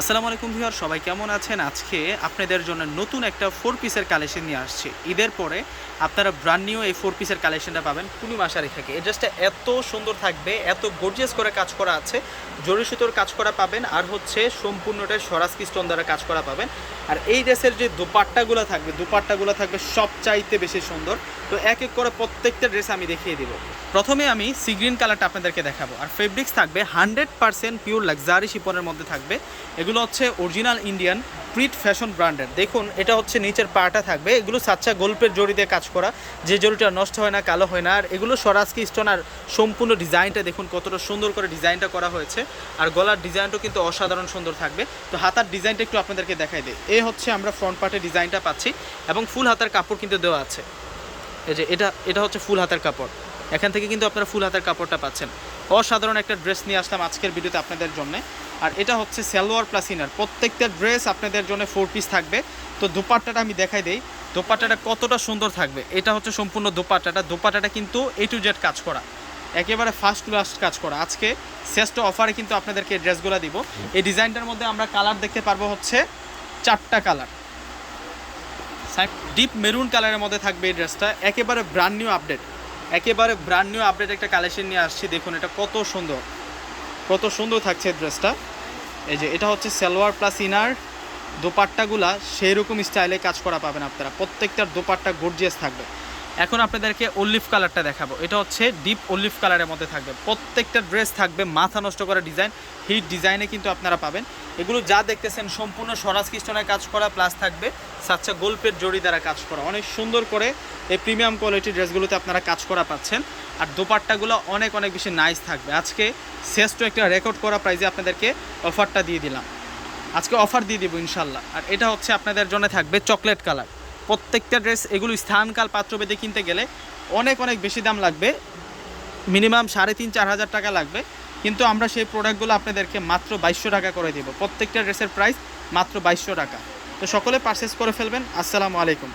আসসালামু আলাইকুম ভিউয়ার, সবাই কেমন আছেন? আজকে আপনাদের জন্য নতুন একটা ফোর পিসের কালেকশন নিয়ে আসছে। ঈদের পরে আপনারা ব্র্যান্ড নিউ এই ফোর পিসের কালেকশনটা পাবেন পূর্ণিমা শাড়ি থেকে। এই ড্রেসটা এত সুন্দর থাকবে, এত গর্জিয়াস করে কাজ করা আছে। জরি সুতোর কাজ করা পাবেন আর হচ্ছে সম্পূর্ণটাই স্বরাজ স্টোন দ্বারা কাজ করা পাবেন। আর এই ড্রেসের যে দুপাট্টাগুলো থাকবে দুপাট্টাগুলো থাকবে সবচাইতে বেশি সুন্দর। তো এক এক করে প্রত্যেকটা ড্রেস আমি দেখিয়ে দিব। প্রথমে আমি সি গ্রিন কালারটা আপনাদেরকে দেখাবো। আর ফেব্রিক্স থাকবে হান্ড্রেড পার্সেন্ট পিওর লাক্সারি শিপনের মধ্যে থাকবে। এগুলো হচ্ছে অরিজিনাল ইন্ডিয়ান প্রিট ফ্যাশন ব্র্যান্ডের। দেখুন, এটা হচ্ছে নিচের পাটা থাকবে। এগুলো সাচ্চা গল্পের জড়ি দিয়ে কাজ করা। যে জড়িটা নষ্ট হয় না, কালো হয় না। আর এগুলো স্বরাজকি স্টোন আর সম্পূর্ণ ডিজাইনটা দেখুন, কতটা সুন্দর করে ডিজাইনটা করা হয়েছে। আর গলার ডিজাইনটাও কিন্তু অসাধারণ সুন্দর থাকবে। তো হাতার ডিজাইনটা একটু আপনাদেরকে দেখাই দিই। এ হচ্ছে আমরা ফ্রন্ট পার্টের ডিজাইনটা পাচ্ছি এবং ফুল হাতার কাপড় কিন্তু দেওয়া আছে। এই যে এটা এটা হচ্ছে ফুল হাতের কাপড়। এখান থেকে কিন্তু আপনারা ফুল হাতের কাপড়টা পাচ্ছেন। অসাধারণ একটা ড্রেস নিয়ে আসলাম আজকের ভিডিওতে আপনাদের জন্য। আর এটা হচ্ছে সালোয়ার প্লাস ইনার। প্রত্যেকটা ড্রেস আপনাদের জন্য ফোর পিস থাকবে। তো দুপাট্টাটা আমি দেখাই দেই। দোপাট্টাটা কতটা সুন্দর থাকবে? এটা হচ্ছে সম্পূর্ণ দোপাট্টাটা। দোপাট্টাটা কিন্তু এ টু জেড কাজ করা। একেবারে ফার্স্ট লাস্ট কাজ করা। আজকে শ্রেষ্ঠ অফারে কিন্তু আপনাদেরকে এই ড্রেসগুলো দিব। এই ডিজাইনটার মধ্যে আমরা কালার দেখতে পারব হচ্ছে চারটা কালার। ডিপ মেরুন কালারের মধ্যে থাকবে এই ড্রেসটা। একেবারে ব্র্যান্ড নিউ আপডেট একেবারে ব্র্যান্ড নিউ আপডেট একটা কালেকশন নিয়ে আসছি। দেখুন, এটা কত সুন্দর। কত সুন্দর থাকছে ড্রেসটা এই যে, এটা হচ্ছে সালোয়ার প্লাস ইনার দোপাট্টাগুলা সেই রকম স্টাইলে কাজ করা পাবেন আপনারা। প্রত্যেকটার দোপাট্টা গর্জিয়াস থাকবে। এখন আপনাদেরকে অলিভ কালারটা দেখাবো। এটা হচ্ছে ডিপ অলিভ কালারের মধ্যে থাকবে। প্রত্যেকটা ড্রেস থাকবে, মাথা নষ্ট করা ডিজাইন হিট ডিজাইনে কিন্তু আপনারা পাবেন। এগুলো যা দেখতেছেন সম্পূর্ণ স্বরাজ কৃষ্ণনের কাজ করা প্লাস থাকবে সাচ্চা গোল্পের জড়ি দ্বারা কাজ করা। অনেক সুন্দর করে এই প্রিমিয়াম কোয়ালিটির ড্রেসগুলোতে আপনারা কাজ করা পাচ্ছেন। আর দোপাট্টাগুলো অনেক অনেক বেশি নাইস থাকবে। আজকে শ্রেষ্ঠ একটা রেকর্ড করা প্রাইজে আপনাদেরকে অফারটা দিয়ে দিলাম। আজকে অফার দিয়ে দিব ইনশাল্লাহ। আর এটা হচ্ছে আপনাদের জন্য থাকবে চকলেট কালার প্রত্যেকটা ড্রেস এগুলো স্থানকাল পাত্রভেদে কিনতে গেলে অনেক অনেক বেশি দাম লাগবে। মিনিমাম সাড়ে তিন, চার হাজার টাকা লাগবে। কিন্তু আমরা সেই প্রোডাক্টগুলো আপনাদেরকে মাত্র বাইশশো টাকা করে দেবো। প্রত্যেকটা ড্রেসের প্রাইস মাত্র বাইশশো টাকা। তো সকলে পারচেস করে ফেলবেন। আসসালামু আলাইকুম।